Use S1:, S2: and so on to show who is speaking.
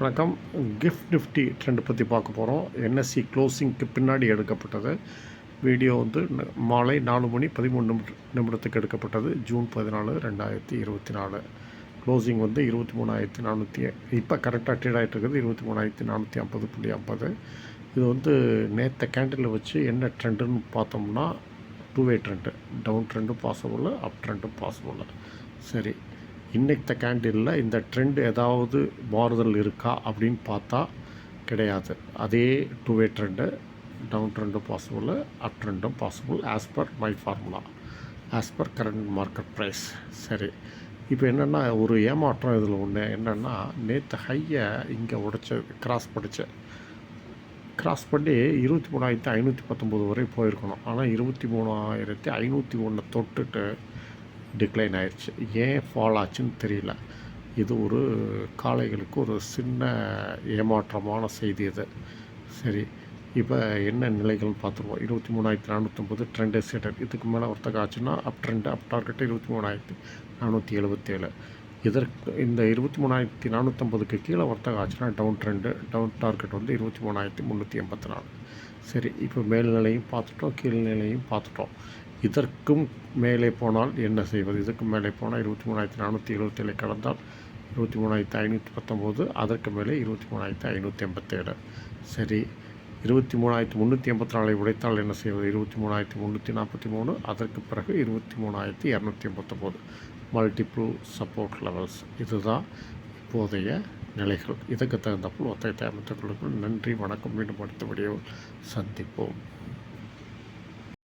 S1: வணக்கம். Gift Nifty trend பற்றி பார்க்க போகிறோம் என்எஸ்சி க்ளோசிங்க்கு பின்னாடி எடுக்கப்பட்டது. வீடியோ வந்து மாலை நாலு மணி பதிமூணு நிமிட நிமிடத்துக்கு எடுக்கப்பட்டது. ஜூன் பதினாலு ரெண்டாயிரத்தி இருபத்தி நாலு. க்ளோசிங் வந்து இருபத்தி மூணாயிரத்தி நானூற்றி இப்போ கரெக்டாக ட்ரேட் ஆகிட்டு இருக்குது. இருபத்தி மூணாயிரத்தி நானூற்றி ஐம்பது புள்ளி ஐம்பது. இது வந்து நேற்று கேண்டில் வச்சு என்ன ட்ரெண்டுன்னு பார்த்தோம்னா டூ வே ட்ரெண்டு டவுன் ட்ரெண்டும் பாசிபிள் அப் ட்ரெண்டும் பாசிபிள் சரி. இன்னைக்கு கேண்டிலில் இந்த ட்ரெண்ட் ஏதாவது மாறுதல் இருக்கா அப்படின்னு பார்த்தா கிடையாது. அதே டூ வே ட்ரெண்டு டவுன் ட்ரெண்டும் possible up ட்ரெண்டும் possible as per my formula as per current market price சரி இப்போ என்னென்னா ஒரு ஏமாற்றம் இதில் ஒன்று என்னென்னா நேற்று ஹையை இங்கே உடைச்ச கிராஸ் படித்த கிராஸ் பண்ணி இருபத்தி மூணாயிரத்தி ஐநூற்றி பத்தொம்போது வரை போயிருக்கணும். ஆனால் இருபத்தி மூணாயிரத்தி ஐநூற்றி ஒன்று தொட்டுட்டு டிக்ளைன் ஆயிடுச்சு. ஏன் ஃபால் ஆச்சுன்னு தெரியல. இது ஒரு காளைகளுக்கு ஒரு சின்ன ஏமாற்றமான செய்தி இது. சரி இப்போ என்ன நிலைகள்னு பார்த்துருவோம். இருபத்தி மூணாயிரத்தி நானூற்றம்பது ட்ரெண்ட் எஸ்டேட்டர் இதுக்கு மேலே ஒருத்தக்க ஆச்சுன்னா அப் ட்ரெண்ட் அப் டார்கெட்டு இருபத்தி மூணாயிரத்தி நானூற்றி எழுபத்தேழு இதற்கு இந்த இருபத்தி மூணாயிரத்தி நானூற்றம்பதுக்கு கீழே வர்த்தகம் ஆச்சுன்னா டவுன் ட்ரெண்டு டவுன் டார்கெட் வந்து இருபத்தி மூணாயிரத்தி முந்நூற்றி எண்பத்தி நாலு. சரி இப்போ மேல்நிலையும் பார்த்துட்டோம் கீழ்நிலையும் பார்த்துட்டோம். இதற்கும் மேலே போனால் என்ன செய்வது? இதற்கும் மேலே போனால் இருபத்தி மூணாயிரத்தி நானூற்றி எழுபத்தேழு கடந்தால் இருபத்தி மூணாயிரத்தி ஐநூற்றி பத்தொம்போது அதற்கு மேலே இருபத்தி மூணாயிரத்தி ஐநூற்றி எண்பத்தேழு. சரி இருபத்தி மூணாயிரத்தி முந்நூற்றி எண்பத்தி நாலை உடைத்தால் என்ன செய்வது? இருபத்தி மூணாயிரத்தி முந்நூற்றி நாற்பத்தி மூணு அதற்கு பிறகு இருபத்தி மூணாயிரத்தி இரநூத்தி எண்பத்தொம்போது மல்டிபிள் சப்போர்ட் லெவல்ஸ் இதுதான் இப்போதைய நிலைகள். இதுக்கு தகுந்தப்போல் ஒத்தகத்தை அமைத்துக் கொள்ளுங்கள். நன்றி வணக்கம். மீண்டும் அடுத்த வீடியோவில் சந்திப்போம்.